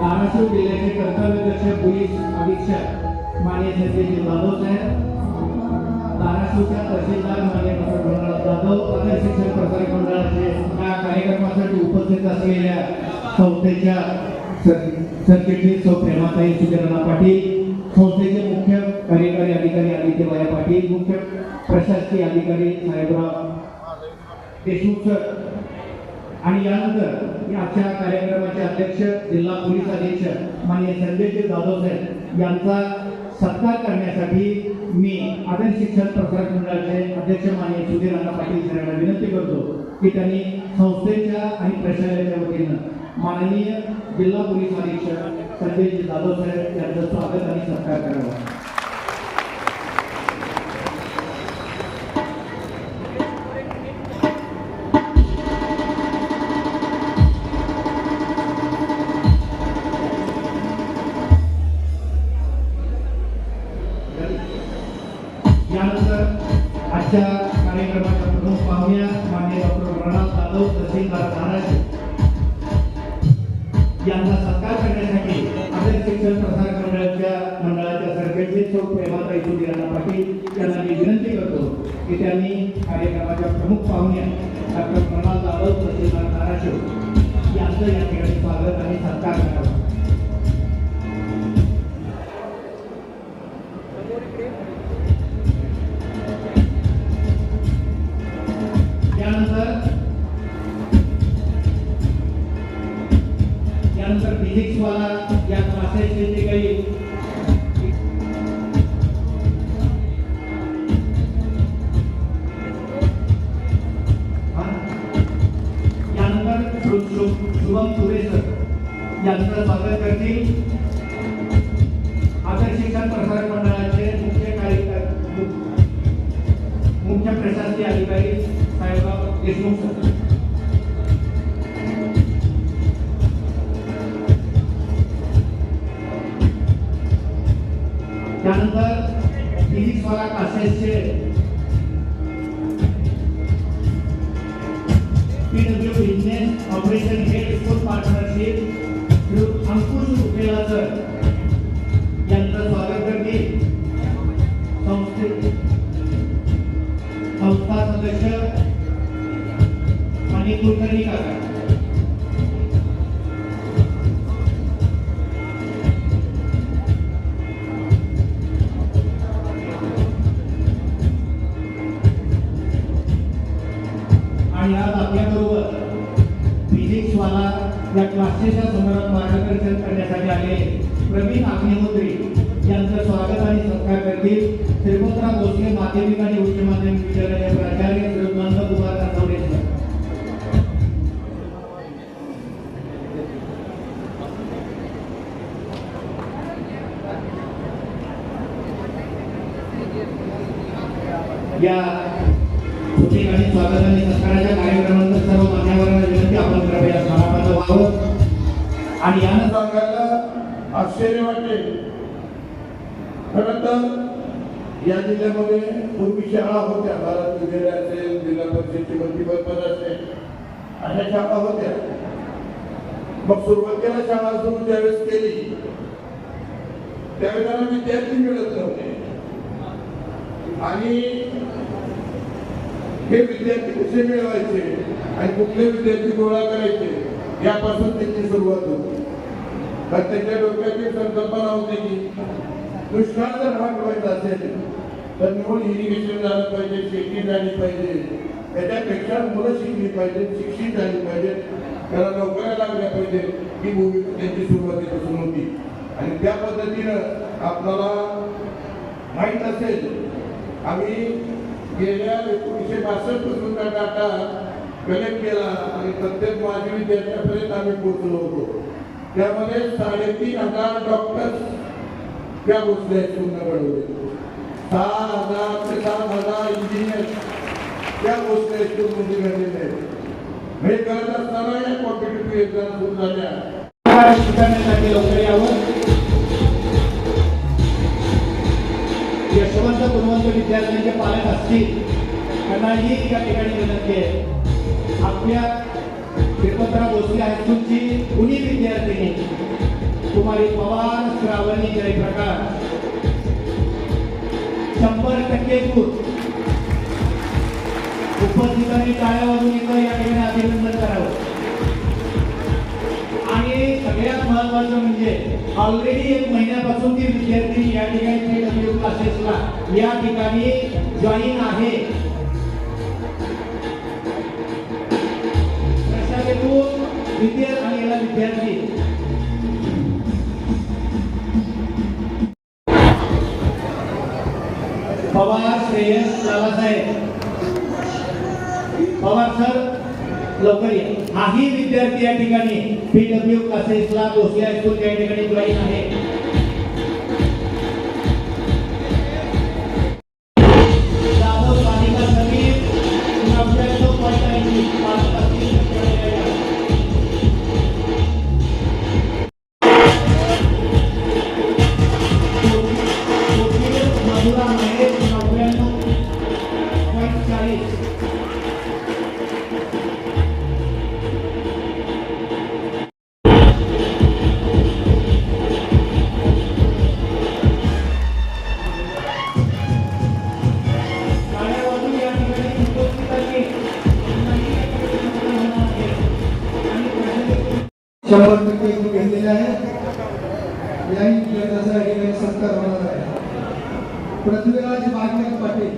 धाराशिव जिल्ह्याचे कर्तव्यदक्ष पोलीस अधीक्षक मान्य सचिन जाधव साहेब. धाराशिवच्या तहसीलदार मान्य डॉक्टर गुरुनाथ जाधव पत्र शिक्षण प्रसारक मंडळाचे या कार्यक्रमासाठी उपस्थित असलेल्या संस्थेच्या सरचिटणीस सौ प्रेमाताई सुजनना पाटील संस्थेचे मुख्य कार्यकारी अधिकारी आदित्य पाटील मुख्य प्रशासकीय अधिकारी साहेबराव देशमुख सर. आणि यानंतर आजच्या कार्यक्रमाचे अध्यक्ष जिल्हा पोलीस अधीक्षक माननीय संजयजी जाधव साहेब यांचा सत्कार करण्यासाठी मी आदर्श शिक्षण प्रसारक मंडळाचे अध्यक्ष माननीय सुधीर अण्णा पाटील सरांना विनंती करतो की त्यांनी संस्थेच्या आणि प्रशासनाच्या वतीनं माननीय जिल्हा पोलीस अधीक्षक संजयजी जाधव साहेब यांचं स्वागत आणि सत्कार करावा. आजच्या कार्यक्रमाच्या प्रमुख पाहुण्या मान्य डॉक्टर प्रणाम जाधव तहसीलदार धाराशिव यांचा सत्कार करण्यासाठी आदर्श शिक्षण प्रसारक मंडळाच्या मंडळाच्या सरकारचे सौ प्रेमाताई सुधीरांना पाटील यांना मी विनंती करतो की त्यांनी कार्यक्रमाच्या प्रमुख पाहुण्या डॉक्टर प्रणाम जाधव तहसीलदार महाराज यांचं या ठिकाणी स्वागत आणि सत्कार करावा. जास्त स्वागत करतील. आदर शिक्षण प्रसारक मंडळाचे मुख्य कार्यकारी मुख्य प्रशासकीय अधिकारी साहेबराव देशमुख त्यानंतर फिजिक्स वाला क्लासेसचे PW business operation head school partnership संस्था सदस्य आणि कुलकर्णी काका आणि आज आपल्याबरोबर फिजिक्सवाला या क्लासेसच्या संदर्भात मार्गदर्शन करण्यासाठी आले प्रवीण अग्निहोत्री यांचं स्वागत आणि सत्कार करतील. श्रीमंतराव भोसले माध्यमिक आणि उच्च या ठिकाणी स्वागत आणि सत्काराच्या कार्यक्रमानंतर सर्व मान्यवरांना विनंती आपण कृपया स्थानापन्न व्हावं. आणि यानं सांगायला आश्चर्य वाटते खरं तर या जिल्ह्यामध्ये पूर्वी शाळा होत्या भारत विद्यालय असेल जिल्हा परिषदची मंत्रिपद पद असेल अशा शाळा होत्या. मग सुरुवातीला शाळा सुरू ज्यावेळेस केली त्यावेळेला विद्यार्थी मिळत नव्हते. आणि हे विद्यार्थी कसे मिळवायचे आणि कुठले विद्यार्थी गोळा करायचे यापासून त्यांची सुरुवात होती. तर त्यांच्या डोक्याची संकल्पना होती की दुष्काळ जर भागवायचा असेल तर निवड इरिगेशन झालं पाहिजे शेती झाली पाहिजे त्याच्यापेक्षा मुलं शिकली पाहिजेत शिक्षित झाली पाहिजेत त्याला नोकऱ्या लागल्या पाहिजे ही भूमिका त्यांची सुरुवातीपासून होती. आणि त्या पद्धतीनं आपल्याला माहीत असेल आम्ही गेल्या एकोणीसशे बासष्टपासून त्या डाटा कलेक्ट केला आणि प्रत्येक माजी विद्यार्थ्यापर्यंत आम्ही पोहोचलो होतो. त्यामध्ये साडेतीन हजार डॉक्टर्स त्या भोसले हायस्कूलला घडवले सहा हजार ते सात हजार इंजिनियर त्या भोसले म्हणजे घडलेले आहेत. हे करत असताना या कॉम्पिटेटिव्ह एक्झाम सुरू झाल्या. स्वीकारण्यासाठी लवकर यावं. पालक असतील त्यांना ही या ठिकाणी विनंती आहे. आपल्या श्रीपतराव भोसले हायस्कूलची कुणी विद्यार्थिनी कुमारी पवार श्रावणी जयप्रकाश. शंभर टक्के दूर उपस्थितांनी टाळ्या वाजून एकदा या ठिकाणी अभिनंदन करावं. आणि सगळ्यात महत्वाचं म्हणजे ऑलरेडी एक महिन्यापासून ती विद्यार्थी या ठिकाणी पीडब्ल्यू क्लासेसला या ठिकाणी जॉईन आहे. प्रशालेतून विद्यार्थी आणि विद्यार्थी. पवार श्रेयस बाबासाहेब. पवार सर लवकर या. हाही विद्यार्थी या ठिकाणी पीडब्ल्यू क्लासेसला भोसले हायस्कूल या ठिकाणी जॉईन आहे. शंभर टक्के गुण घेतलेले आहे याही विद्यार्थ्याचा या ठिकाणी सत्कार होणार आहे. पृथ्वीराज बागेत पाटील.